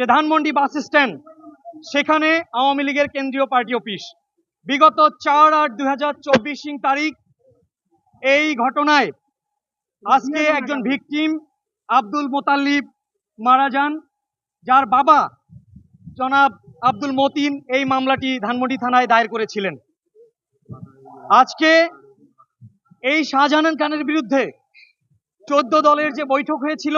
যে Dhanmondi bus stand, সেখানে আওয়ামী লীগের কেন্দ্রীয় পার্টি অফিস। বিগত চার আট দুই হাজার চব্বিশ তারিখ, এই ঘটনায় আজকে একজন ভিকটিম, আব্দুল মোতাল্লিব মারা যান। যার বাবা জনাব আব্দুল মতিন এই মামলাটি ধানমন্ডি থানায় দায়ের করেছিলেন। আজকে এই শাহজাহান খানের বিরুদ্ধে চোদ্দ দলের যে বৈঠক হয়েছিল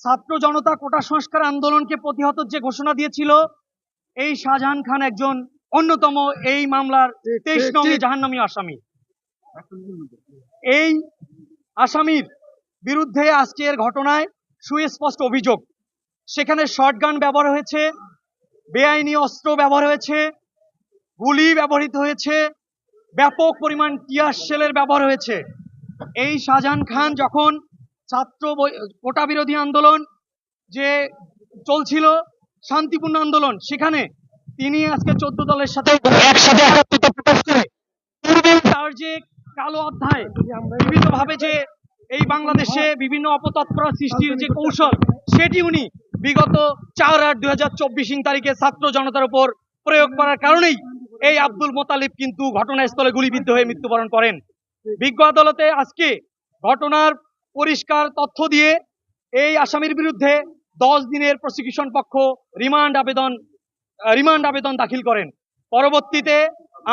ছাত্র জনতা কোটা সংস্কার আন্দোলনকে প্রতিহত যে ঘোষণা দিয়েছিল এই শাহজাহান খান একজন অন্যতম এই মামলার তেইশ নং জাহান্নামী আসামি। এই আসামির বিরুদ্ধে আজকের ঘটনায় সুস্পষ্ট অভিযোগ। সেখানে শর্টগান ব্যবহার হয়েছে বেআইনি অস্ত্র ব্যবহার হয়েছে গুলি ব্যবহৃত হয়েছে ব্যাপক পরিমাণ টিয়ার সেলের ব্যবহার হয়েছে। এই শাহজাহান খান যখন ছাত্র কোটা বিরোধী আন্দোলন যে চলছিল, শান্তিপূর্ণ আন্দোলন, সেখানে তিনি আজকে চোদ্দ দলের সাথে একসাথে একাত্মতা প্রকাশ করে তার যে কালো অধ্যায় বিভিন্ন ভাবে যে এই বাংলাদেশে বিভিন্ন অপতৎপরা সৃষ্টির যে কৌশল, সেটি উনি বিগত চার আট দুই হাজার চব্বিশ তারিখে ছাত্র জনতার উপর প্রয়োগ করার কারণেই এই আব্দুল মোতালিব কিন্তু ঘটনাস্থলে গুলিবিদ্ধ হয়ে মৃত্যুবরণ করেন। বিজ্ঞ আদালতে আজকে ঘটনার পরিষ্কার তথ্য দিয়ে এই আসামির বিরুদ্ধে দশ দিনের প্রসিকিউশন পক্ষ রিমান্ড আবেদন রিমান্ড আবেদন দাখিল করেন। পরবর্তীতে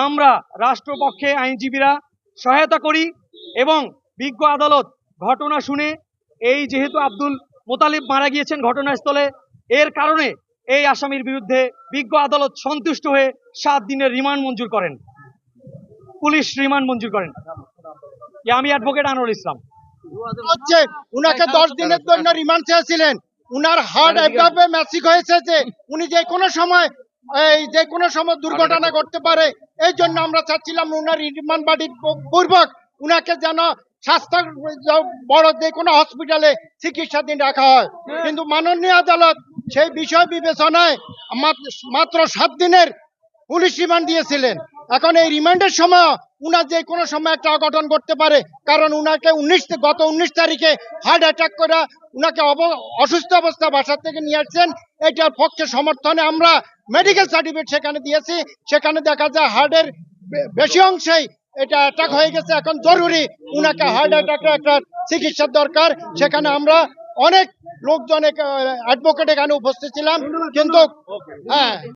আমরা রাষ্ট্রপক্ষে আইনজীবীরা সহায়তা করি এবং বিজ্ঞ আদালত ঘটনা শুনে এই যেহেতু আব্দুল মোতালিব মারা গিয়েছেন ঘটনাস্থলে, এর কারণে এই আসামির বিরুদ্ধে বিজ্ঞ আদালত সন্তুষ্ট হয়ে সাত দিনের রিমান্ড মঞ্জুর করেন। পুলিশ রিমান্ড মঞ্জুর করেন। আমি অ্যাডভোকেট আনোয়ার ইসলাম। হচ্ছে উনাকে দশ দিনের জন্য রিমান্ড চেয়েছিলেন। উনার হার্ট এভাবে ম্যাসিক হয়েছে যে উনি যে কোনো সময় এই যে কোনো সময় দুর্ঘটনা ঘটতে পারে এই জন্য আমরা চাচ্ছিলাম উনার রিমান্ড বাড়ির পূর্বক উনাকে যেন স্বাস্থ্য বড় যে কোনো হসপিটালে চিকিৎসাধীন রাখা হয়। কিন্তু মাননীয় আদালত সেই বিষয় বিবেচনায় মাত্র- মাত্র সাত দিনের পুলিশ রিমান্ড দিয়েছিলেন। এখন এই রিমান্ডের সময় উনার যে কোনো সময় একটা অঘটন করতে পারে, কারণ উনাকে উনিশ গত উনিশ তারিখে হার্ট অ্যাটাক করে উনাকে অসুস্থ অবস্থা বাসা থেকে নিয়ে আসছেন। এটার পক্ষে সমর্থনে আমরা মেডিকেল সার্টিফিকেট সেখানে দিয়েছি। সেখানে দেখা যায় হার্টের বেশি অংশেই এটা অ্যাটাক হয়ে গেছে। এখন জরুরি উনাকে হার্ট অ্যাটাকের একটা চিকিৎসার দরকার। সেখানে আমরা অনেক লোকজন অ্যাডভোকেট এখানে উপস্থিত ছিলাম। কিন্তু হ্যাঁ।